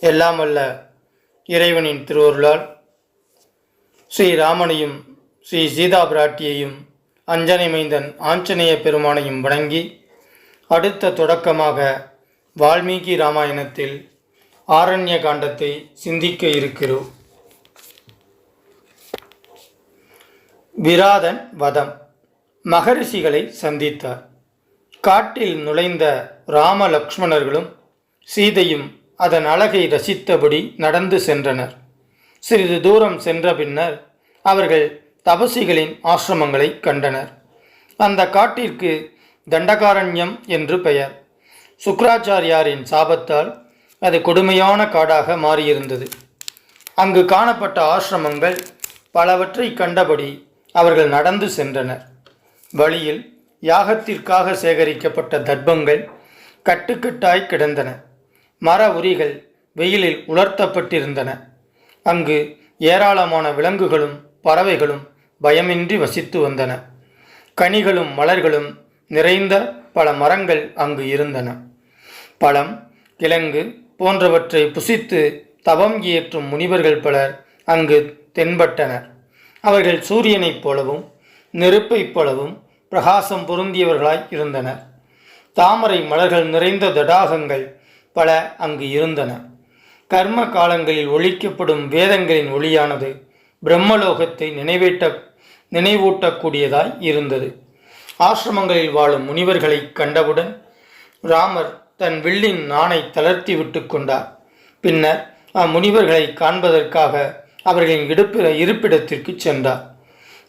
எல்லாம் வல்ல இறைவனின் திருவருளால். ஸ்ரீராமனையும் ஸ்ரீ சீதா பிராட்டியையும் அஞ்சனை மைந்தன் ஆஞ்சநேய பெருமானையும் வணங்கி அடுத்த தொடக்கமாக வால்மீகி ராமாயணத்தில் ஆரண்ய காண்டத்தை சிந்திக்க இருக்கிறோம். விராதன் வதம். மகரிஷிகளை சந்தித்தார். காட்டில் நுழைந்த ராம லக்ஷ்மணர்களும் சீதையும் அதன் அழகை ரசித்தபடி நடந்து சென்றனர். சிறிது தூரம் சென்ற பின்னர் அவர்கள் தபசிகளின் ஆசிரமங்களை கண்டனர். அந்த காட்டிற்கு தண்டகாரண்யம் என்று பெயர். சுக்ராச்சாரியாரின் சாபத்தால் அது கொடுமையான காடாக மாறியிருந்தது. அங்கு காணப்பட்ட ஆசிரமங்கள் பலவற்றை கண்டபடி அவர்கள் நடந்து சென்றனர். வழியில் யாகத்திற்காக சேகரிக்கப்பட்ட தர்ப்பங்கள் கட்டுக்கட்டாய் கிடந்தன. மர உரிகள் வெயிலில் உலர்த்தப்பட்டிருந்தன. அங்கு ஏராளமான விலங்குகளும் பறவைகளும் பயமின்றி வசித்து வந்தன. கனிகளும் மலர்களும் நிறைந்த பல மரங்கள் அங்கு இருந்தன. பழம் கிழங்கு போன்றவற்றை புசித்து தவம் இயற்றும் முனிவர்கள் பலர் அங்கு தென்பட்டனர். அவர்கள் சூரியனைப் போலவும் நெருப்பைப் போலவும் பிரகாசம் பொருந்தியவர்களாய் இருந்தனர். தாமரை மலர்கள் நிறைந்த தடாகங்கள் பல அங்கு இருந்தன. கர்ம காலங்களில் ஒழிக்கப்படும் வேதங்களின் ஒளியானது பிரம்மலோகத்தை நினைவேட்ட நினைவூட்டக்கூடியதாய் இருந்தது. ஆசிரமங்களில் வாழும் முனிவர்களை கண்டவுடன் ராமர் தன் வில்லின் நாணை தளர்த்தி விட்டு கொண்டார். பின்னர் அம்முனிவர்களை காண்பதற்காக அவர்களின் இடுப்பிட இருப்பிடத்திற்கு சென்றார்.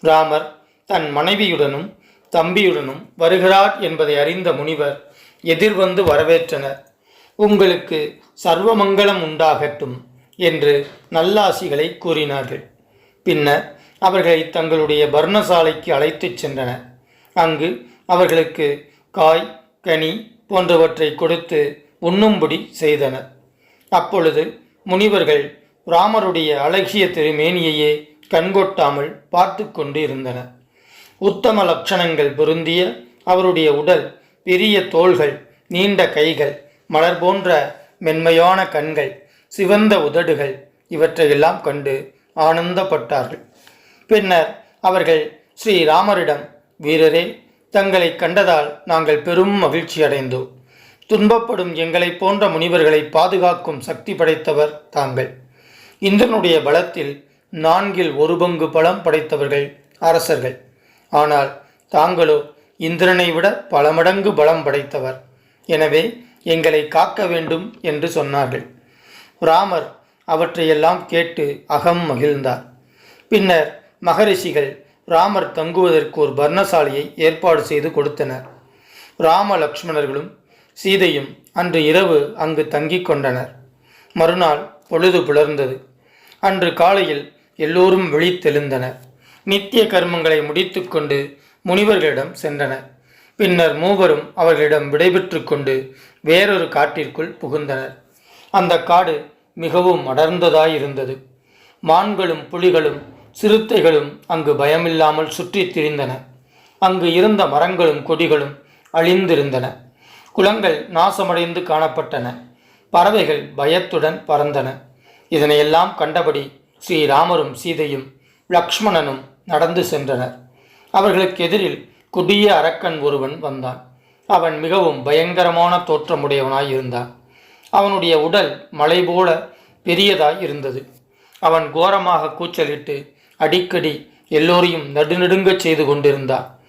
ராமர் தன் மனைவியுடனும் தம்பியுடனும் வருகிறார் என்பதை அறிந்த முனிவர் எதிர்வந்து வரவேற்றனர். உங்களுக்கு சர்வமங்கலம் உண்டாகட்டும் என்று நல்லாசிகளை கூறினார்கள். பின்னர் அவர்களை தங்களுடைய பர்ணசாலைக்கு அழைத்துச் சென்றனர். அங்கு அவர்களுக்கு காய் கனி போன்றவற்றை கொடுத்து உண்ணும்படி செய்தனர். அப்பொழுது முனிவர்கள் ராமருடைய அழகிய திருமேனியையே கண்கொட்டாமல் பார்த்து கொண்டு இருந்தனர் உத்தம லட்சணங்கள் பொருந்திய அவருடைய உடல் பெரிய தோள்கள் நீண்ட கைகள் மலர் போன்ற மென்மையான கண்கள் சிவந்த உதடுகள் இவற்றையெல்லாம் கண்டு ஆனந்தப்பட்டார்கள். பின்னர் அவர்கள் ஸ்ரீராமரிடம் வீரரே தங்களை கண்டதால் நாங்கள் பெரும் மகிழ்ச்சி அடைந்தோம். துன்பப்படும் எங்களைப் போன்ற முனிவர்களை பாதுகாக்கும் சக்தி படைத்தவர் தாங்கள். இந்திரனுடைய பலத்தில் நான்கில் ஒரு பங்கு பலம் படைத்தவர்கள் அரசர்கள். ஆனால் தாங்களோ இந்திரனை விட பல மடங்கு பலம் படைத்தவர். எனவே எங்களை காக்க வேண்டும் என்று சொன்னார்கள். ராமர் அவற்றையெல்லாம் கேட்டு அகம் மகிழ்ந்தார். பின்னர் மகரிஷிகள் ராமர் தங்குவதற்கு ஒரு பர்ணசாலையை ஏற்பாடு செய்து கொடுத்தனர். ராம லக்ஷ்மணர்களும் சீதையும் அன்று இரவு அங்கு தங்கிக் கொண்டனர். மறுநாள் பொழுது புலர்ந்தது அன்று காலையில் எல்லோரும் விழித்தெழுந்தனர் நித்திய கர்மங்களை முடித்துக்கொண்டு முனிவர்களிடம் சென்றனர். பின்னர் மூவரும் அவர்களிடம் விடைபெற்று கொண்டு வேறொரு காட்டிற்குள் புகுந்தனர். அந்த காடு மிகவும் அடர்ந்ததாயிருந்தது. மான்களும் புலிகளும் சிறுத்தைகளும் அங்கு பயமில்லாமல் சுற்றித் திரிந்தன. அங்கு இருந்த மரங்களும் கொடிகளும் அழிந்திருந்தன. குளங்கள் நாசமடைந்து காணப்பட்டன. பறவைகள் பயத்துடன் பறந்தன. இதனையெல்லாம் கண்டபடி ஸ்ரீராமரும் சீதையும் லக்ஷ்மணனும் நடந்து சென்றனர். அவர்களுக்கு எதிரில் கொடிய அரக்கன் ஒருவன் வந்தான். அவன் மிகவும் பயங்கரமான தோற்றமுடையவனாய் இருந்தான். அவனுடைய உடல் மலை போல பெரியதாய் இருந்தது. அவன் கோரமாக கூச்சலிட்டு அடிக்கடி எல்லோரையும் நடுநடுங்கச் செய்து கொண்டிருந்தான்.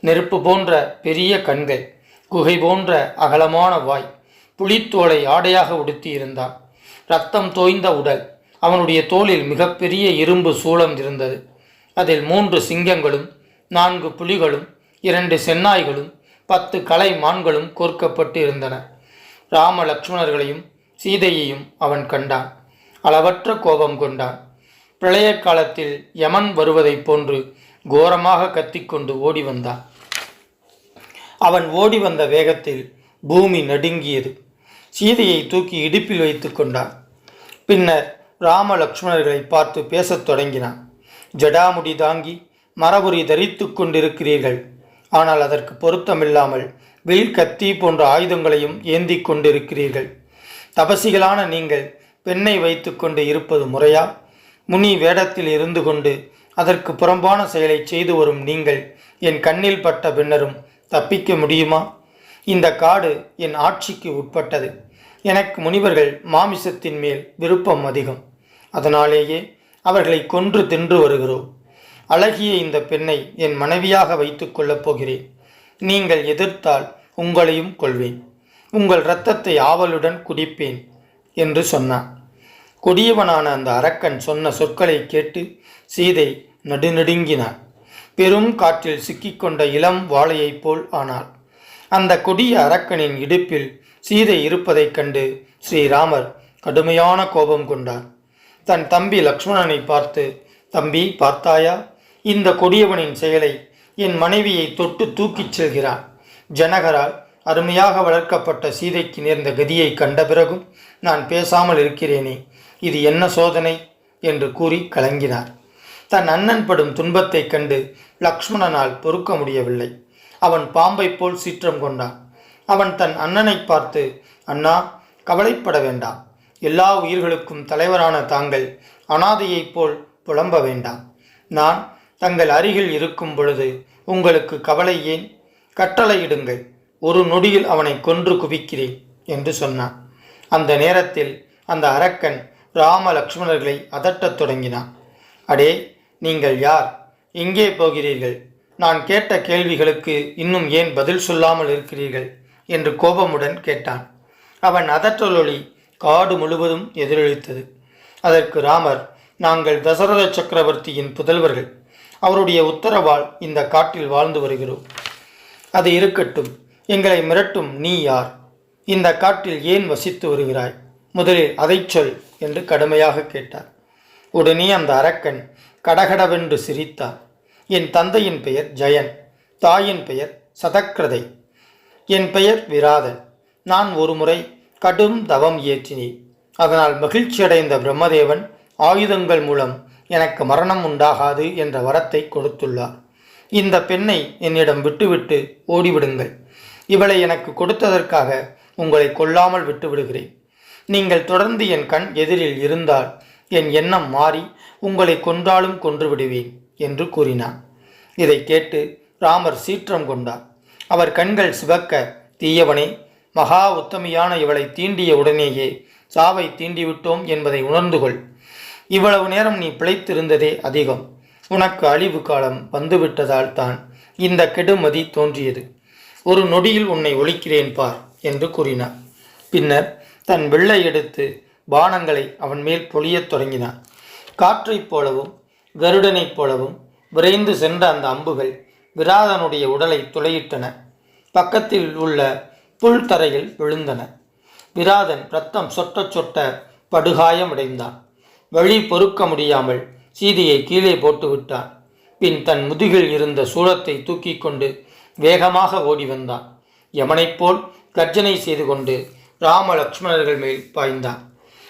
நெருப்பு போன்ற பெரிய கண்கள் குகை போன்ற அகலமான வாய் புலித்தோலை ஆடையாக உடுத்தி இருந்தான் ரத்தம் தோய்ந்த உடல் அவனுடைய தோளில் மிகப்பெரிய இரும்பு சூளம் இருந்தது. அதில் மூன்று சிங்கங்களும் நான்கு புலிகளும் இரண்டு சென்னாய்களும் பத்து கலை மான்களும் கோர்க்கப்பட்டு இருந்தன ராம லக்ஷ்மணர்களையும் சீதையையும் அவன் கண்டான். அளவற்ற கோபம் கொண்டான். பிரளய காலத்தில் யமன் வருவதைப் போன்று கோரமாக கத்திக்கொண்டு ஓடி வந்தான். அவன் ஓடி வந்த வேகத்தில் பூமி நடுங்கியது. சீதையை தூக்கி இடுப்பில் வைத்து கொண்டான். பின்னர் ராம லக்ஷ்மணர்களை பார்த்து பேசத் தொடங்கினான். ஜடாமுடி தாங்கி மரபுரி தரித்து கொண்டிருக்கிறீர்கள். ஆனால் அதற்கு பொருத்தமில்லாமல் வில் கத்தி போன்ற ஆயுதங்களையும் ஏந்தி கொண்டிருக்கிறீர்கள். தபசிகளான நீங்கள் பெண்ணை வைத்துக்கொண்டு இருப்பது முறையா? முனி வேடத்தில் இருந்து கொண்டு அதற்கு புறம்பான செயலை செய்து வரும் நீங்கள் என் கண்ணில் பட்ட பின்னரும் தப்பிக்க முடியுமா? இந்த காடு என் ஆட்சிக்கு உட்பட்டது. எனக்கு முனிவர்கள் மாமிசத்தின் மேல் விருப்பம் அதிகம். அதனாலேயே அவர்களை கொன்று தின்று வருகிறோம். அழகிய இந்த பெண்ணை என் மனைவியாக வைத்துக்கொள்ளப் போகிறேன். நீங்கள் எதிர்த்தால் உங்களையும் கொள்வேன் உங்கள் இரத்தத்தை ஆவலுடன் குடிப்பேன் என்று சொன்னான். கொடியவனான அந்த அரக்கன் சொன்ன சொற்களை கேட்டு சீதை நடுநடுங்கினாள் பெரும் காற்றில் சிக்கிக்கொண்ட இளம் வாழையைப் போல் ஆனாள். அந்த கொடிய அரக்கனின் இடுப்பில் சீதை இருப்பதைக் கண்டு ஸ்ரீராமர் கடுமையான கோபம் கொண்டார். தன் தம்பி லக்ஷ்மணனை பார்த்து தம்பி பார்த்தாயா? இந்த கொடியவனின் செயலை என் மனைவியை தொட்டு தூக்கிச் செல்கிறான் ஜனகரால் அருமையாக வளர்க்கப்பட்ட சீதைக்கு நேர்ந்த கதியை கண்ட பிறகும் நான் பேசாமல் இருக்கிறேனே இது என்ன சோதனை? என்று கூறி கலங்கினார். தன் அண்ணன் படும் துன்பத்தைக் கண்டு லக்ஷ்மணனால் பொறுக்க முடியவில்லை. அவன் பாம்பைப் போல் சீற்றம் கொண்டான். அவன் தன் அண்ணனை பார்த்து அண்ணா கவலைப்பட வேண்டாம். எல்லா உயிர்களுக்கும் தலைவரான தாங்கள் அனாதையைப் போல் புலம்ப வேண்டாம். நான் தங்கள் அருகில் இருக்கும் பொழுது உங்களுக்கு கவலை ஏன்? கட்டளையிடுங்கள். ஒரு நொடியில் அவனை கொன்று குவிக்கிறேன் என்று சொன்னான். அந்த நேரத்தில் அந்த அரக்கன் ராம லக்ஷ்மணர்களை அதட்டத் தொடங்கினான். அடே நீங்கள் யார்? எங்கே போகிறீர்கள்? நான் கேட்ட கேள்விகளுக்கு இன்னும் ஏன் பதில் சொல்லாமல் இருக்கிறீர்கள்? என்று கோபமுடன் கேட்டான். அவன் அதற்றலொளி காடு முழுவதும் எதிரொலித்தது. அதற்கு ராமர் நாங்கள் தசரத சக்கரவர்த்தியின் புதல்வர்கள். அவருடைய உத்தரவால் இந்த காட்டில் வாழ்ந்து வருகிறோம். அது இருக்கட்டும். எங்களை மிரட்டும் நீ யார்? இந்த காட்டில் ஏன் வசித்து வருகிறாய்? முதலில் அதைச் சொல் என்று கடுமையாக கேட்டார். உடனே அந்த அரக்கன் கடகடவென்று சிரித்தார். என் தந்தையின் பெயர் ஜெயன் தாயின் பெயர் சதக்கிரதை என் பெயர் விராதன். நான் ஒருமுறை கடும் தவம் இயற்றினேன் அதனால் மகிழ்ச்சியடைந்த பிரம்மதேவன் ஆயுதங்கள் மூலம் எனக்கு மரணம் உண்டாகாது என்ற வரத்தை கொடுத்துள்ளார். இந்த பெண்ணை என்னிடம் விட்டுவிட்டு ஓடிவிடுங்கள். இவளை எனக்கு கொடுத்ததற்காக உங்களை கொல்லாமல் விட்டுவிடுகிறேன். நீங்கள் தொடர்ந்து என் கண் எதிரில் இருந்தால் என் எண்ணம் மாறி உங்களை கொன்றாலும் கொன்று விடுவேன் என்று கூறினான். இதை கேட்டு ராமர் சீற்றம் கொண்டார். அவர் கண்கள் சிவக்க தீயவனே மகா உத்தமியான இவளை தீண்டிய உடனேயே சாவை தீண்டிவிட்டோம் என்பதை உணர்ந்து கொள். இவ்வளவு நேரம் நீ பிழைத்திருந்ததே அதிகம். உனக்கு அழிவு காலம் வந்துவிட்டதால் தான் இந்த கெடுமதி தோன்றியது. ஒரு நொடியில் உன்னை ஒழிக்கிறேன் பார் என்று கூறினார் பின்னர் தன் வெள்ளை எடுத்து பானங்களை அவன் மேல் பொழியத் தொடங்கினான். காற்றைப் போலவும் கருடனைப் போலவும் விரைந்து சென்ற அந்த அம்புகள் விராதனுடைய உடலை துளையிட்டன. பக்கத்தில் உள்ள புல் தரையில் விழுந்தன. விராதன் ரத்தம் சொட்ட சொட்ட படுகாயமடைந்தான். வழி பொறுக்க முடியாமல் சீதையை கீழே போட்டுவிட்டான். பின் தன் முதுகில் இருந்த சூளத்தை தூக்கி கொண்டு வேகமாக ஓடி வந்தான். யமனைப் போல் கர்ஜனை செய்து கொண்டு ராம லக்ஷ்மணர்கள் மேல் பாய்ந்தான்.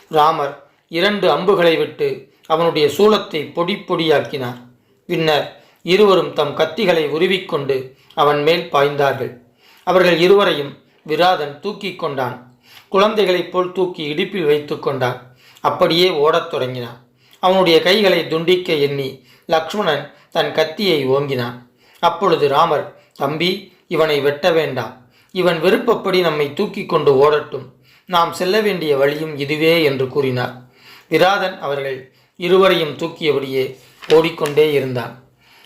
ராமர் இரண்டு அம்புகளை விட்டு அவனுடைய சூளத்தை பொடி பொடியாக்கினார். பின்னர் இருவரும் தம் கத்திகளை உருவிக்கொண்டு அவன் மேல் பாய்ந்தார்கள். அவர்கள் இருவரையும் விராதன் தூக்கி கொண்டான். குழந்தைகளைப் போல் தூக்கி இடுப்பில் வைத்து கொண்டான். அப்படியே ஓடத் தொடங்கினான். அவனுடைய கைகளை துண்டிக்க எண்ணி லக்ஷ்மணன் தன் கத்தியை ஓங்கினான். அப்பொழுது ராமர் தம்பி இவனை வெட்ட வேண்டாம். இவன் விருப்பப்படி நம்மை தூக்கி கொண்டு ஓடட்டும். நாம் செல்ல வேண்டிய வழியும் இதுவே என்று கூறினார். விராதன் அவர்கள் இருவரையும் தூக்கியபடியே ஓடிக்கொண்டே இருந்தான்.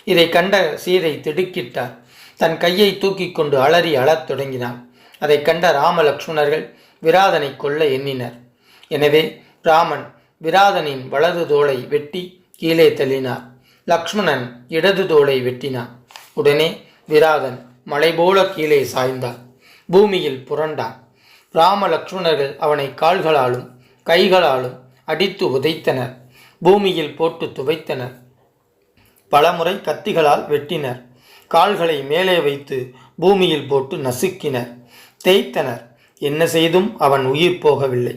இதை கண்ட சீதை திடுக்கிட்டார். தன் கையை தூக்கி கொண்டு அலறி அழத் தொடங்கினான். அதை கண்ட ராமலக்ஷ்மணர்கள் விராதனை கொல்ல எண்ணினர். எனவே ராமன் விராதனின் வலது தோளை வெட்டி கீழே தள்ளினார். லக்ஷ்மணன் இடது தோளை வெட்டினான் உடனே விராதன் மலை போல கீழே சாய்ந்தான் பூமியில் புரண்டான் ராம லக்ஷ்மணர்கள் அவனை கால்களாலும் கைகளாலும் அடித்து உதைத்தனர். பூமியில் போட்டு துவைத்தனர். பலமுறை கத்திகளால் வெட்டினர். கால்களை மேலே வைத்து பூமியில் போட்டு நசுக்கினர். தேய்த்தனர். என்ன செய்தும் அவன் உயிர் போகவில்லை.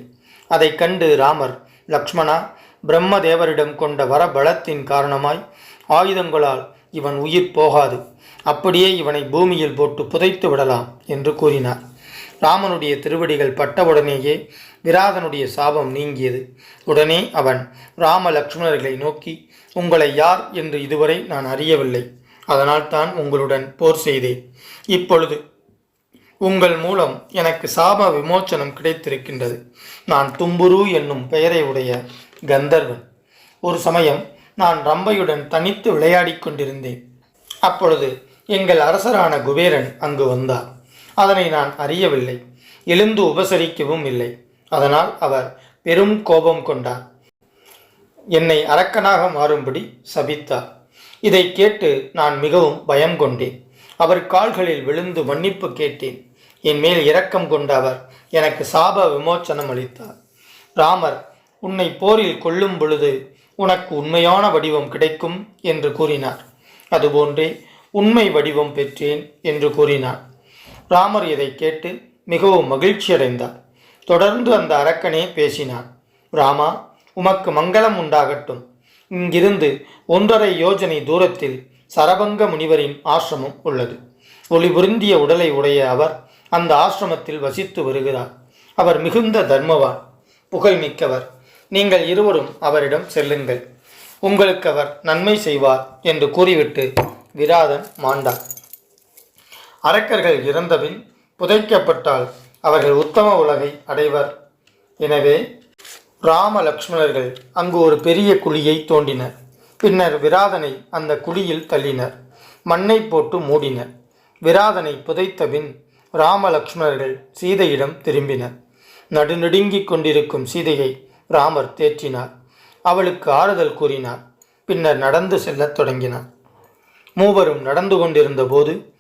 அதைக் கண்டு ராமர் லக்ஷ்மணா பிரம்மதேவரிடம் கொண்ட வரபலத்தின் காரணமாய் ஆயுதங்களால் இவன் உயிர் போகாது. அப்படியே இவனை பூமியில் போட்டு புதைத்து விடலாம் என்று கூறினார். ராமனுடைய திருவடிகள் பட்டவுடனேயே விராதனுடைய சாபம் நீங்கியது. உடனே அவன் ராம லக்ஷ்மணர்களை நோக்கி உங்களை யார் என்று இதுவரை நான் அறியவில்லை. அதனால்தான் உங்களுடன் போர் செய்தேன். இப்பொழுது உங்கள் மூலம் எனக்கு சாப விமோச்சனம் கிடைத்திருக்கின்றது. நான் தும்புரு என்னும் பெயரை உடைய கந்தர்வன். ஒரு சமயம் நான் ரம்பையுடன் தனித்து விளையாடிக் கொண்டிருந்தேன். அப்பொழுது எங்கள் அரசரான குபேரன் அங்கு வந்தார். அதனை நான் அறியவில்லை. எழுந்து உபசரிக்கவும் இல்லை. அதனால் அவர் பெரும் கோபம் கொண்டார். என்னை அரக்கனாக மாறும்படி சபித்தார். இதை கேட்டு நான் மிகவும் பயம் கொண்டேன். அவர் கால்களில் விழுந்து மன்னிப்பு கேட்டேன். என் மேல் இரக்கம் கொண்ட அவர் எனக்கு சாப விமோச்சனம் அளித்தார். ராமர் உன்னை போரில் கொல்லும் பொழுது உனக்கு உண்மையான வடிவம் கிடைக்கும் என்று கூறினார். அதுபோன்றே உண்மை வடிவம் பெற்றேன் என்று கூறினார். ராமர் இதை கேட்டு மிகவும் மகிழ்ச்சியடைந்தார் தொடர்ந்து அந்த அரக்கனே பேசினார். ராமா உமக்கு மங்களம் உண்டாகட்டும். இங்கிருந்து ஒன்றரை யோஜனை தூரத்தில் சரபங்க முனிவரின் ஆசிரமம் உள்ளது. ஒளிபுரிந்திய உடலை உடைய அவர் அந்த ஆசிரமத்தில் வசித்து வருகிறார். அவர் மிகுந்த தர்மவான் புகழ்மிக்கவர். நீங்கள் இருவரும் அவரிடம் செல்லுங்கள். உங்களுக்கு அவர் நன்மை செய்வார் என்று கூறிவிட்டு விராதன் மாண்டார் அரக்கர்கள் இறந்தபின் புதைக்கப்பட்டால் அவர்கள் உத்தம உலகை அடைவர். எனவே ராம லக்ஷ்மணர்கள் அங்கு ஒரு பெரிய குழியை தோண்டினர். பின்னர் விராதனை அந்த குழியில் தள்ளினர். மண்ணை போட்டு மூடினர். விராதனை புதைத்தபின் ராமலக்ஷ்மணர்கள் சீதையிடம் திரும்பினர். நடுநடுங்கிக் கொண்டிருக்கும் சீதையை ராமர் தேற்றினார். அவளுக்கு ஆறுதல் கூறினார். பின்னர் நடந்து செல்லத் தொடங்கினார். மூவரும் நடந்து கொண்டிருந்த போது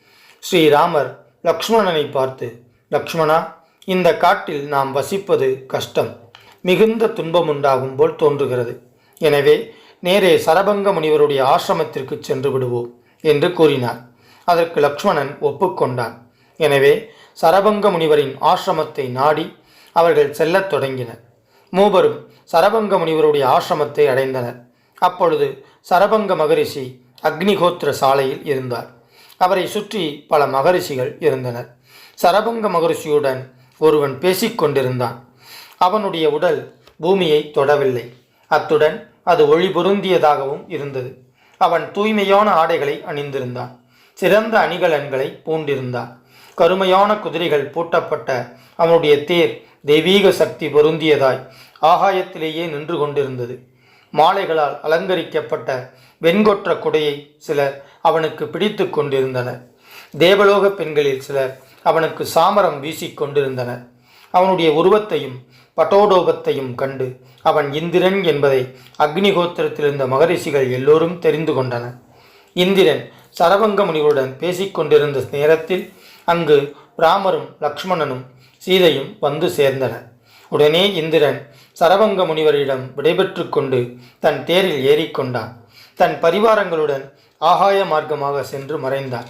ஸ்ரீராமர் லக்ஷ்மணனை பார்த்து லக்ஷ்மணா இந்த காட்டில் நாம் வசிப்பது கஷ்டம். மிகுந்த துன்பம் உண்டாகும் போல் தோன்றுகிறது. எனவே நேரே சரபங்க முனிவருடைய ஆசிரமத்திற்கு சென்று விடுவோம் என்று கூறினார். அதற்கு லக்ஷ்மணன் ஒப்புக்கொண்டான் எனவே சரபங்க முனிவரின் ஆசிரமத்தை நாடி அவர்கள் செல்லத் தொடங்கினர். மூவரும் சரபங்க முனிவருடைய ஆசிரமத்தை அடைந்தனர். அப்பொழுது சரபங்க மகரிஷி அக்னிகோத்திர சாலையில் இருந்தார். அவரை சுற்றி பல மகரிஷிகள் இருந்தனர். சரபங்க மகரிஷியுடன் ஒருவன் பேசிக்கொண்டிருந்தான் அவனுடைய உடல் பூமியை தொடவில்லை. அத்துடன் அது ஒளி பொருந்தியதாகவும் இருந்தது. அவன் தூய்மையான ஆடைகளை அணிந்திருந்தான். சிறந்த அணிகலன்களை பூண்டிருந்தான். கருமையான குதிரைகள் பூட்டப்பட்ட அவனுடைய தேர் தெய்வீக சக்தி பொருந்தியதாய் ஆகாயத்திலேயே நின்று கொண்டிருந்தது. மாலைகளால் அலங்கரிக்கப்பட்ட வெண்கொற்ற குடையை சிலர் அவனுக்கு பிடித்து கொண்டிருந்தனர். தேவலோக பெண்களில் சிலர் அவனுக்கு சாமரம் வீசிக்கொண்டிருந்தனர் அவனுடைய உருவத்தையும் பட்டோடோபத்தையும் கண்டு அவன் இந்திரன் என்பதை அக்னிகோத்திரத்திலிருந்த மகரிஷிகள் எல்லோரும் தெரிந்து கொண்டனர். இந்திரன் சரவங்க முனிவருடன் பேசிக்கொண்டிருந்த நேரத்தில் அங்கு ராமரும் லக்ஷ்மணனும் சீதையும் வந்து சேர்ந்தனர். உடனே இந்திரன் சரவங்க முனிவரிடம் விடைபெற்று கொண்டு தன் தேரில் ஏறிக்கொண்டான். தன் பரிவாரங்களுடன் ஆகாய மார்க்கமாக சென்று மறைந்தான்.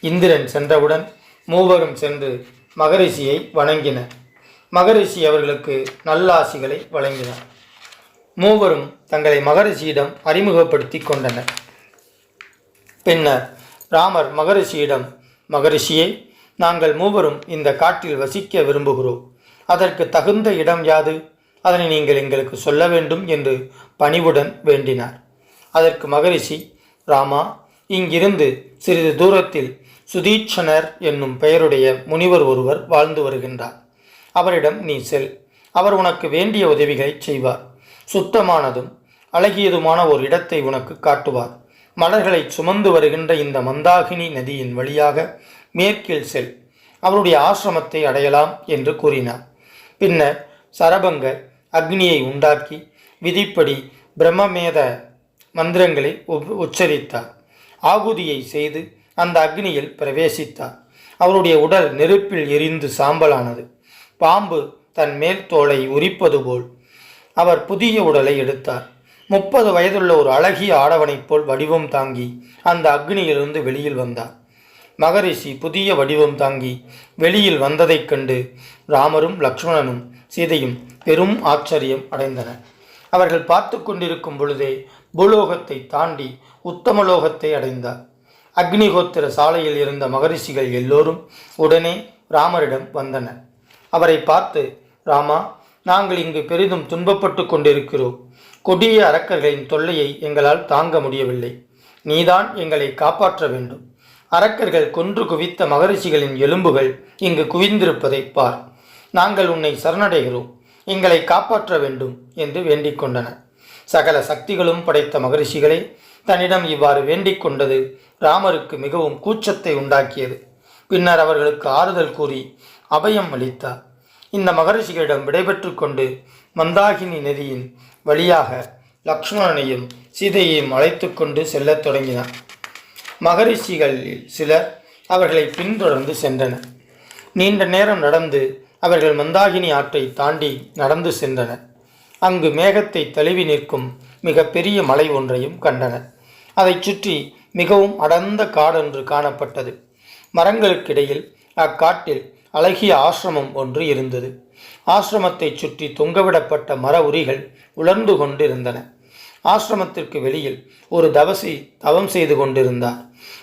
இந்திரன் சென்றவுடன் மூவரும் சென்று மகரிஷியை வணங்கினர். மகரிஷி அவர்களுக்கு நல்லாசிகளை வழங்கினார். மூவரும் தங்களை மகரிஷியிடம் அறிமுகப்படுத்தி கொண்டனர். பின்னர் ராமர் மகரிஷியிடம் மகரிஷியே நாங்கள் மூவரும் இந்த காட்டில் வசிக்க விரும்புகிறோம். அதற்கு தகுந்த இடம் யாது? அதனை நீங்கள் எங்களுக்கு சொல்ல வேண்டும் என்று பணிவுடன் வேண்டினார். அதற்கு மகரிஷி ராமா இங்கிருந்து சிறிது தூரத்தில் சுதீட்சணர் என்னும் பெயருடைய முனிவர் ஒருவர் வாழ்ந்து வருகின்றார். அவரிடம் நீ செல். அவர் உனக்கு வேண்டிய உதவிகளை செய்வார். சுத்தமானதும் அழகியதுமான ஒரு இடத்தை உனக்கு காட்டுவார். மலர்களை சுமந்து வருகின்ற இந்த மந்தாகினி நதியின் வழியாக மேற்கில் செல் அவருடைய ஆசிரமத்தை அடையலாம் என்று கூறினார். பின்னர் சரபங்கர் அக்னியை உண்டாக்கி விதிப்படி பிரம்மமேத மந்திரங்களை உச்சரித்தார். ஆகுதியை செய்து அந்த அக்னியில் பிரவேசித்தார். அவருடைய உடல் நெருப்பில் எரிந்து சாம்பலானது. பாம்பு தன் மேல் தோலை உரிப்பது போல் அவர் புதிய உடலை எடுத்தார். முப்பது வயதுள்ள ஒரு அழகிய ஆடவனைப் போல் வடிவம் தாங்கி அந்த அக்னியிலிருந்து வெளியில் வந்தார். மகரிஷி புதிய வடிவம் தாங்கி வெளியில் வந்ததைக் கண்டு ராமரும் லக்ஷ்மணனும் சீதையும் பெரும் ஆச்சரியம் அடைந்தனர். அவர்கள் பார்த்து கொண்டிருக்கும் பொழுதே பூலோகத்தை தாண்டி உத்தமலோகத்தை அடைந்தார். அக்னிகோத்திர சாலையில் இருந்த மகரிஷிகள் எல்லோரும் உடனே ராமரிடம் வந்தனர். அவரை பார்த்து ராமா நாங்கள் இங்கு பெரிதும் துன்பப்பட்டு கொண்டிருக்கிறோம். கொடிய அரக்கர்களின் தொல்லையை எங்களால் தாங்க முடியவில்லை. நீதான் எங்களை காப்பாற்ற வேண்டும். அரக்கர்கள் கொன்று குவித்த மகரிஷிகளின் எலும்புகள் இங்கு குவிந்திருப்பதை பார். நாங்கள் உன்னை சரணடைகிறோம். எங்களை காப்பாற்ற வேண்டும் என்று வேண்டிக் கொண்டனர். சகல சக்திகளும் படைத்த மகரிஷிகளே தன்னிடம் இவ்வாறு வேண்டிக் கொண்டது ராமருக்கு மிகவும் கூச்சத்தை உண்டாக்கியது. பின்னர் அவர்களுக்கு ஆறுதல் கூறி அபயம் அளித்தார். இந்த மகரிஷிகளிடம் விடைபெற்று கொண்டு மந்தாகினி நதியின் வழியாக லக்ஷ்மணனையும் சீதையையும் அழைத்து கொண்டு செல்லத் தொடங்கினார். மகரிஷிகளில் சிலர் அவர்களை பின்தொடர்ந்து சென்றனர். நீண்ட நேரம் நடந்து அவர்கள் மந்தாகினி ஆற்றை தாண்டி நடந்து சென்றனர். அங்கு மேகத்தை தழுவி நிற்கும் மிக பெரிய மலை ஒன்றையும் கண்டனர். அதைச் சுற்றி மிகவும் அடர்ந்த காடொன்று காணப்பட்டது. மரங்களுக்கிடையில் அக்காட்டில் அழகிய ஆசிரமம் ஒன்று இருந்தது. ஆசிரமத்தைச் சுற்றி தொங்கவிடப்பட்ட மர உரிகள் உலர்ந்து கொண்டிருந்தன. ஆசிரமத்திற்கு வெளியில் ஒரு தவசி தவம் செய்து கொண்டிருந்தார்.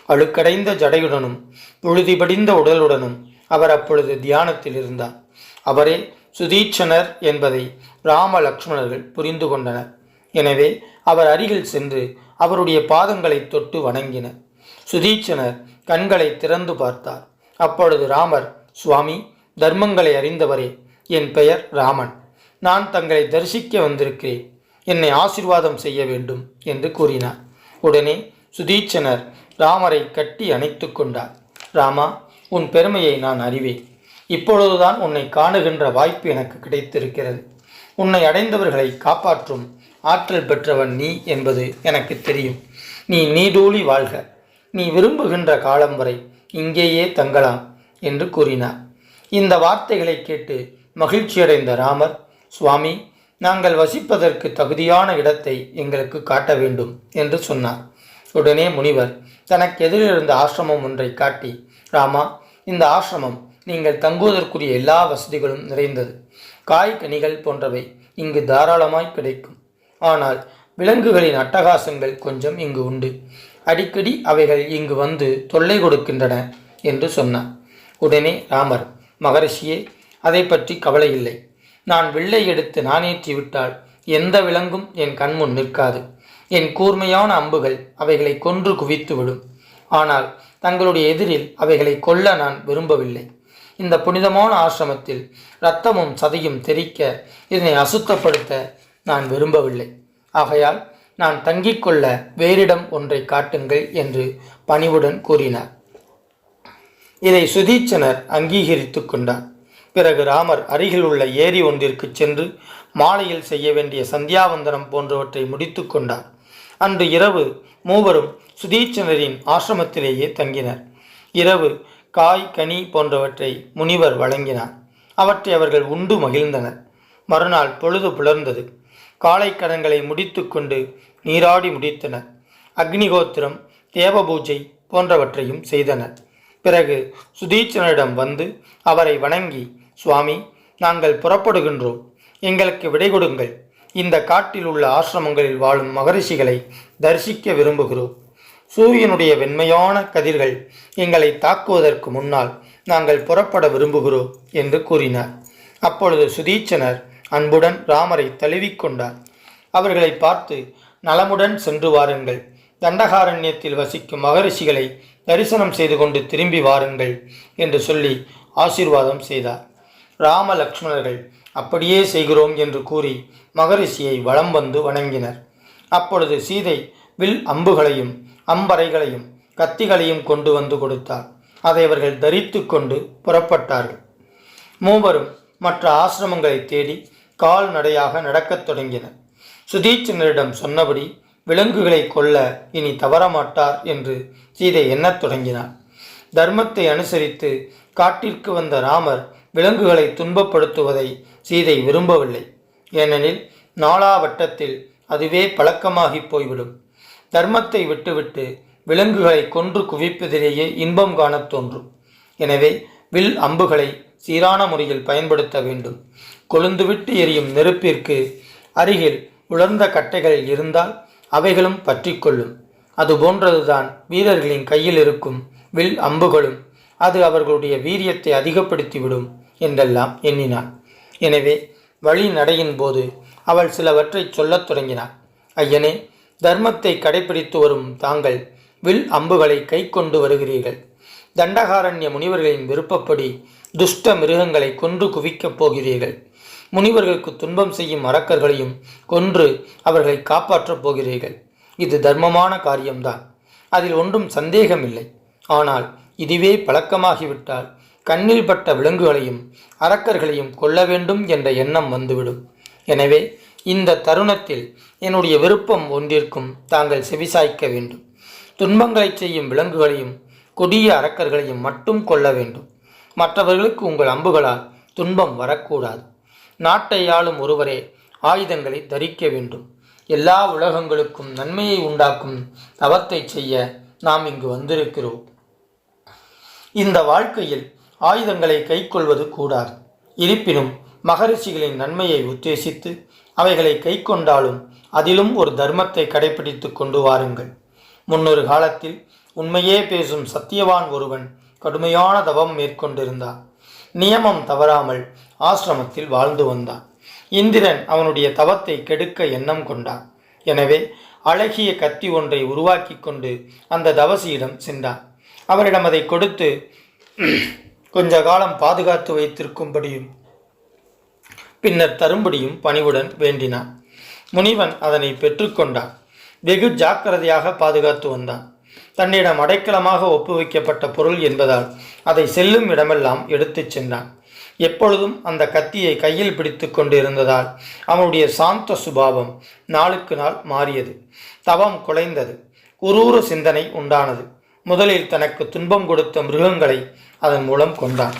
அழுக்கடைந்த ஜடையுடனும் புழுதி படிந்த உடலுடனும் அவர் அப்பொழுது தியானத்தில் இருந்தார். அவரே சுதீட்சணர் என்பதை ராம லக்ஷ்மணர்கள் புரிந்து கொண்டனர். எனவே அவர் அருகில் சென்று அவருடைய பாதங்களை தொட்டு வணங்கினர். சுதீட்சணர் கண்களை திறந்து பார்த்தார். அப்பொழுது ராமர் சுவாமி தர்மங்களை அறிந்தவரே என் பெயர் ராமன். நான் தங்களை தரிசிக்க வந்திருக்கிறேன். என்னை ஆசிர்வாதம் செய்ய வேண்டும் என்று கூறினார். உடனே சுதீட்சனர் ராமரை கட்டி அணைத்து கொண்டார். ராமா உன் பெருமையை நான் அறிவேன். இப்பொழுதுதான் உன்னை காணுகின்ற வாய்ப்பு எனக்கு கிடைத்திருக்கிறது. உன்னை அடைந்தவர்களை காப்பாற்றும் ஆற்றல் பெற்றவன் நீ என்பது எனக்கு தெரியும். நீ நீடூழி வாழ்க. நீ விரும்புகின்ற காலம் வரை இங்கேயே தங்கலாம். என்று கூறினார். இந்த வார்த்தைகளை கேட்டு மகிழ்ச்சியடைந்த ராமர் சுவாமி நாங்கள் வசிப்பதற்கு தகுதியான இடத்தை எங்களுக்கு காட்ட வேண்டும் என்று சொன்னார். உடனே முனிவர் தனக்கு எதிரிலிருந்த ஆசிரமம் ஒன்றை காட்டி ராமா இந்த ஆசிரமம் நீங்கள் தங்குவதற்குரிய எல்லா வசதிகளும் நிறைந்தது. காய் கனிகள் போன்றவை இங்கு தாராளமாய் கிடைக்கும். ஆனால் விலங்குகளின் அட்டகாசங்கள் கொஞ்சம் இங்கு உண்டு. அடிக்கடி அவைகள் இங்கு வந்து தொல்லை கொடுக்கின்றன என்று சொன்னார். உடனே ராமர் மகரிஷியே அதை பற்றி கவலை இல்லை. நான் வில்லை எடுத்து நானேற்றி விட்டால் எந்த விலங்கும் என் கண்முன் நிற்காது. என் கூர்மையான அம்புகள் அவைகளை கொன்று குவித்துவிடும் ஆனால் தங்களுடைய எதிரில் அவைகளை கொல்ல நான் விரும்பவில்லை. இந்த புனிதமான ஆசிரமத்தில் இரத்தமும் சதையும் தெறிக்க இதனை அசுத்தப்படுத்த நான் விரும்பவில்லை. ஆகையால் நான் தங்கிக் கொள்ள வேறிடம் ஒன்றை காட்டுங்கள் என்று பணிவுடன் கூறினார். இதை சுதீச்சனர் அங்கீகரித்து கொண்டார். பிறகு ராமர் அருகில் உள்ள ஏரி ஒன்றிற்கு சென்று மாலையில் செய்ய வேண்டிய சந்தியாவந்தனம் போன்றவற்றை முடித்து கொண்டார். அன்று இரவு மூவரும் சுதீச்சனரின் ஆசிரமத்திலேயே தங்கினர். இரவு காய் கனி போன்றவற்றை முனிவர் வழங்கினார். அவற்றை அவர்கள் உண்டு மகிழ்ந்தனர். மறுநாள் பொழுது புலர்ந்தது. காலை கடன்களை முடித்துக்கொண்டு நீராடி முடித்தனர். அக்னிகோத்திரம் தேவபூஜை போன்றவற்றையும் செய்தனர். பிறகு சுதீட்சணரிடம் வந்து அவரை வணங்கி சுவாமி நாங்கள் புறப்படுகின்றோம். எங்களுக்கு விடை கொடுங்கள். இந்த காட்டில் உள்ள ஆசிரமங்களில் வாழும் மகரிஷிகளை தரிசிக்க விரும்புகிறோம். சூரியனுடைய வெண்மையான கதிர்கள் எங்களை தாக்குவதற்கு முன்னால் நாங்கள் புறப்பட விரும்புகிறோம் என்று கூறினார். அப்பொழுது சுதீட்சனர் அன்புடன் ராமரை தழுவிக்கொண்டார் அவர்களை பார்த்து நலமுடன் சென்று வாருங்கள். தண்டகாரண்யத்தில் வசிக்கும் மகரிஷிகளை தரிசனம் செய்து கொண்டு திரும்பி வாருங்கள் என்று சொல்லி ஆசீர்வாதம் செய்தார். ராம லக்ஷ்மணர்கள் அப்படியே செய்கிறோம் என்று கூறி மகரிஷியை வலம் வந்து வணங்கினர். அப்பொழுது சீதை வில் அம்புகளையும் அம்பறைகளையும் கத்திகளையும் கொண்டு வந்து கொடுத்தார். அதை அவர்கள் தரித்து கொண்டு புறப்பட்டார்கள். மூவரும் மற்ற ஆசிரமங்களை தேடி கால்நடையாக நடக்கத் தொடங்கினர். சுதீட்சணரிடம் சொன்னபடி விலங்குகளை கொல்ல இனி தவறமாட்டார் என்று சீதை எண்ணத் தொடங்கினார் தர்மத்தை அனுசரித்து காட்டிற்கு வந்த ராமர் விலங்குகளை துன்பப்படுத்துவதை சீதை விரும்பவில்லை. ஏனெனில் நாளாவட்டத்தில் அதுவே பழக்கமாகி போய்விடும். தர்மத்தை விட்டுவிட்டு விலங்குகளை கொன்று குவிப்பதிலேயே இன்பம் காணத் தோன்றும். எனவே வில் அம்புகளை சீரான முறையில் பயன்படுத்த வேண்டும். கொழுந்துவிட்டு எரியும் நெருப்பிற்கு அருகில் உலர்ந்த கட்டைகள் இருந்தால் அவைகளும் பற்றிக்கொள்ளும். அதுபோன்றதுதான் வீரர்களின் கையில் இருக்கும் வில் அம்புகளும். அது அவர்களுடைய வீரியத்தை அதிகப்படுத்திவிடும் என்றெல்லாம் எண்ணினாள் எனவே வழி நடையின் போது அவள் சிலவற்றை சொல்லத் தொடங்கினாள். ஐயனே தர்மத்தை கடைபிடித்து வரும் தாங்கள் வில் அம்புகளை கை கொண்டு வருகிறீர்கள். தண்டகாரண்ய முனிவர்களின் விருப்பப்படி துஷ்ட மிருகங்களை கொன்று குவிக்கப் போகிறீர்கள். முனிவர்களுக்கு துன்பம் செய்யும் அரக்கர்களையும் கொன்று அவர்களை காப்பாற்றப் போகிறீர்கள். இது தர்மமான காரியம்தான். அதில் ஒன்றும் சந்தேகமில்லை. ஆனால் இதுவே பழக்கமாகிவிட்டால் கண்ணில் பட்ட விலங்குகளையும் அரக்கர்களையும் கொல்ல வேண்டும் என்ற எண்ணம் வந்துவிடும். எனவே இந்த தருணத்தில் என்னுடைய விருப்பம் ஒன்றிற்கும் தாங்கள் செவிசாய்க்க வேண்டும். துன்பங்களை செய்யும் விலங்குகளையும் கொடிய அரக்கர்களையும் மட்டும் கொள்ள வேண்டும். மற்றவர்களுக்கு உங்கள் அம்புகளால் துன்பம் வரக்கூடாது. நாட்டை ஆளும் ஒருவரே ஆயுதங்களை தரிக்க வேண்டும். எல்லா உலகங்களுக்கும் நன்மையை உண்டாக்கும் தவத்தை செய்ய நாம் இங்கு வந்திருக்கிறோம். இந்த வாழ்க்கையில் ஆயுதங்களை கைக்கொள்வது கூடாது. இருப்பினும் மகரிஷிகளின் நன்மையை உத்தேசித்து அவைகளை கைக்கொண்டாலும் அதிலும் ஒரு தர்மத்தை கடைபிடித்து கொண்டு வாருங்கள். முன்னொரு காலத்தில் உண்மையே பேசும் சத்தியவான் ஒருவன் கடுமையான தவம் மேற்கொண்டிருந்தான். நியமம் தவறாமல் ஆசிரமத்தில் வாழ்ந்து வந்தான். இந்திரன் அவனுடைய தவத்தை கெடுக்க எண்ணம் கொண்டான். எனவே அழகிய கத்தி ஒன்றை உருவாக்கி கொண்டு அந்த தவசியிடம் சென்றான். அவரிடம் அதை கொடுத்து கொஞ்ச காலம் பாதுகாத்து வைத்திருக்கும்படியும் பின்னர் தரும்படியும் பணிவுடன் வேண்டினான். முனிவன் அதனை பெற்றுக்கொண்டான் வெகு ஜாக்கிரதையாக பாதுகாத்து வந்தான். தன்னிடம் அடைக்கலமாக ஒப்புவிக்கப்பட்ட பொருள் என்பதால் அதை செல்லும் இடமெல்லாம் எடுத்துச் சென்றான். எப்பொழுதும் அந்த கத்தியை கையில் பிடித்து கொண்டு இருந்ததால் அவனுடைய சாந்த சுபாவம் நாளுக்கு நாள் மாறியது. தவம் குலைந்தது. குரூர சிந்தனை உண்டானது. முதலில் தனக்கு துன்பம் கொடுத்த மிருகங்களை அதன் மூலம் கொண்டான்.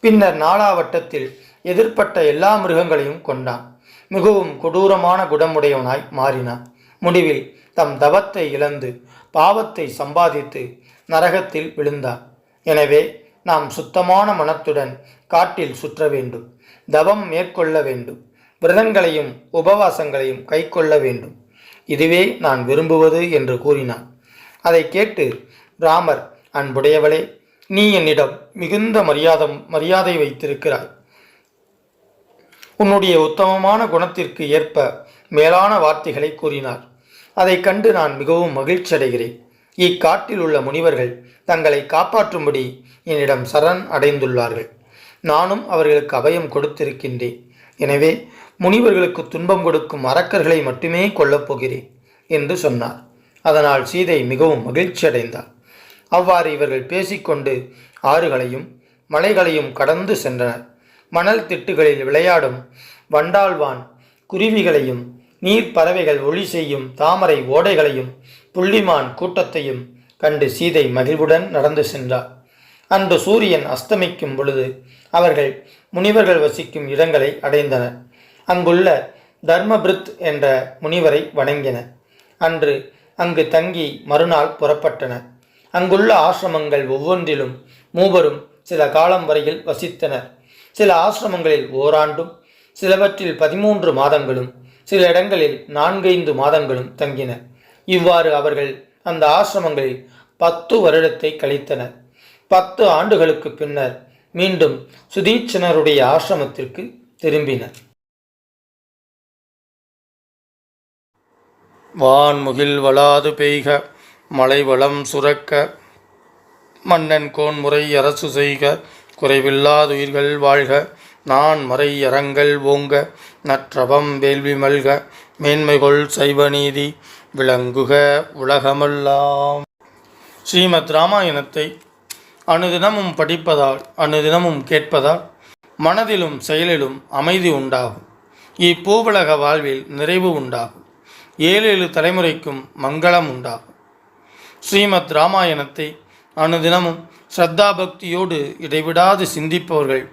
பின்னர் நாளாவட்டத்தில் எதிர்ப்பட்ட எல்லா மிருகங்களையும் கொண்டான். மிகவும் கொடூரமான குணமுடையவனாய் மாறினான். முடிவில் தம் தவத்தை இழந்து பாவத்தை சம்பாதித்து நரகத்தில் விழுந்தான் எனவே நாம் சுத்தமான மனத்துடன் காட்டில் சுற்ற வேண்டும் தவம் மேற்கொள்ள வேண்டும் விரதங்களையும் உபவாசங்களையும் கைக்கொள்ள வேண்டும். இதுவே நான் விரும்புவது என்று கூறினான். அதை கேட்டு ராமர் அன்புடையவளே நீ என்னிடம் மிகுந்த மரியாதம் மரியாதை வைத்திருக்கிறாய். உன்னுடைய உத்தமமான குணத்திற்கு ஏற்ப மேலான வார்த்தைகளை கூறினார். அதைக் கண்டு நான் மிகவும் மகிழ்ச்சி அடைகிறேன் இக்காட்டில் உள்ள முனிவர்கள் தங்களை காப்பாற்றும்படி என்னிடம் சரண் அடைந்துள்ளார்கள். நானும் அவர்களுக்கு அபயம் கொடுத்திருக்கின்றேன். எனவே முனிவர்களுக்கு துன்பம் கொடுக்கும் அரக்கர்களை மட்டுமே கொல்லப் போகிறேன் என்று சொன்னார். அதனால் சீதை மிகவும் மகிழ்ச்சி அடைந்தார் அவ்வாறு இவர்கள் பேசிக்கொண்டு ஆறுகளையும் மலைகளையும் கடந்து சென்றனர். மணல் திட்டுகளில் விளையாடும் வண்டாள்வான் குருவிகளையும் நீர் பறவைகள் ஒளி செய்யும் தாமரை ஓடைகளையும் புள்ளிமான் கூட்டத்தையும் கண்டு சீதை மகிழ்வுடன் நடந்து சென்றார். அன்று சூரியன் அஸ்தமிக்கும் பொழுது அவர்கள் முனிவர்கள் வசிக்கும் இடங்களை அடைந்தனர். அங்குள்ள தர்மபிருத் என்ற முனிவரை வணங்கினர். அன்று அங்கு தங்கி மறுநாள் புறப்பட்டனர். அங்குள்ள ஆசிரமங்கள் ஒவ்வொன்றிலும் மூவரும் சில காலம் வரையில் வசித்தனர். சில ஆசிரமங்களில் ஓராண்டும் சிலவற்றில் பதிமூன்று மாதங்களும் சில இடங்களில் நான்கைந்து மாதங்களும் தங்கினர் இவ்வாறு அவர்கள் அந்த ஆசிரமங்களில் பத்து வருடத்தை கழித்தனர். பத்து ஆண்டுகளுக்கு பின்னர் மீண்டும் சுதீட்சணருடைய ஆசிரமத்திற்கு திரும்பினர். வான்முகில் வளாது பெய்க மலைவளம் சுரக்க மன்னன் கோன்முறை அரசு செய்க குறைவில்லாதுயிர்கள் வாழ்க நான் மறையறங்கள் ஓங்க நற்றவம் வேள்வி மல்க மேன்மைகொள் சைவநீதி விளங்குக உலகமெல்லாம். ஸ்ரீமத் ராமாயணத்தை அணுதினமும் படிப்பதால் அணுதினமும் கேட்பதால் மனதிலும் செயலிலும் அமைதி உண்டாகும். இப்பூவுலக வாழ்வில் நிறைவு உண்டாகும். ஏழு ஏழு தலைமுறைக்கும் மங்களம் உண்டாகும். ஸ்ரீமத் ராமாயணத்தை அனுதினமும் ஸ்ரத்தா பக்தியோடு இடைவிடாது சிந்திப்பவர்கள்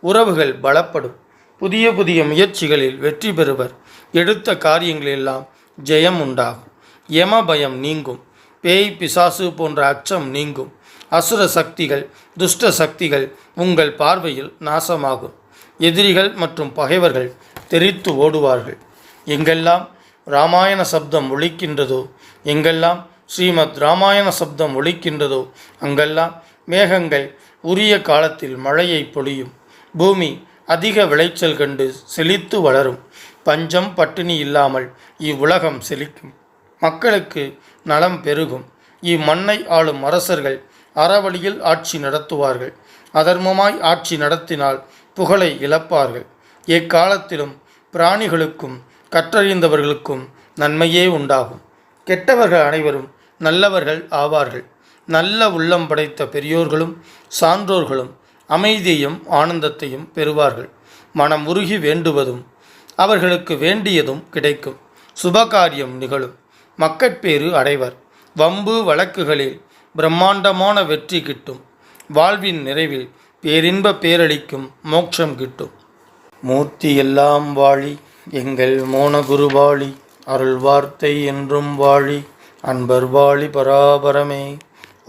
உறவுகள் பலப்படும். புதிய புதிய முயற்சிகளில் வெற்றி பெறுவர். எடுத்த காரியங்களெல்லாம் ஜெயம் உண்டாகும். யம பயம் நீங்கும். பேய் பிசாசு போன்ற அச்சம் நீங்கும். அசுர சக்திகள் துஷ்ட சக்திகள் உங்கள் பார்வையில் நாசமாகும். எதிரிகள் மற்றும் பகைவர்கள் தெரித்து ஓடுவார்கள். எங்கெல்லாம் ராமாயண சப்தம் ஒழிக்கின்றதோ எங்கெல்லாம் ஸ்ரீமத் ராமாயண சப்தம் ஒழிக்கின்றதோ அங்கெல்லாம் மேகங்கள் உரிய காலத்தில் மழையை பொழியும். பூமி அதிக விளைச்சல் கண்டு செழித்து வளரும். பஞ்சம் பட்டினி இல்லாமல் இவ்வுலகம் செழிக்கும். மக்களுக்கு நலம் பெருகும். இம்மண்ணை ஆளும் அரசர்கள் அறவழியில் ஆட்சி நடத்துவார்கள். அதர்மமாய் ஆட்சி நடத்தினால் புகழை இழப்பார்கள். எக்காலத்திலும் பிராணிகளுக்கும் கற்றறிந்தவர்களுக்கும் நன்மையே உண்டாகும். கெட்டவர்கள் அனைவரும் நல்லவர்கள் ஆவார்கள். நல்ல உள்ளம் படைத்த பெரியோர்களும் சான்றோர்களும் அமைதியையும் ஆனந்தத்தையும் பெறுவார்கள். மனம் உருகி வேண்டுவதும் அவர்களுக்கு வேண்டியதும் கிடைக்கும். சுபகாரியம் நிகழும். மக்கட்பேறு அடைவர். வம்பு வழக்குகளில் பிரம்மாண்டமான வெற்றி கிட்டும். வாழ்வின் நிறைவில் பேரின்ப பேரளிக்கும் மோட்சம் கிட்டும். மூர்த்தி எல்லாம் வாழி எங்கள் மோனகுருவாளி அருள் வார்த்தை என்றும் வாழி அன்பர் வாழி பராபரமே.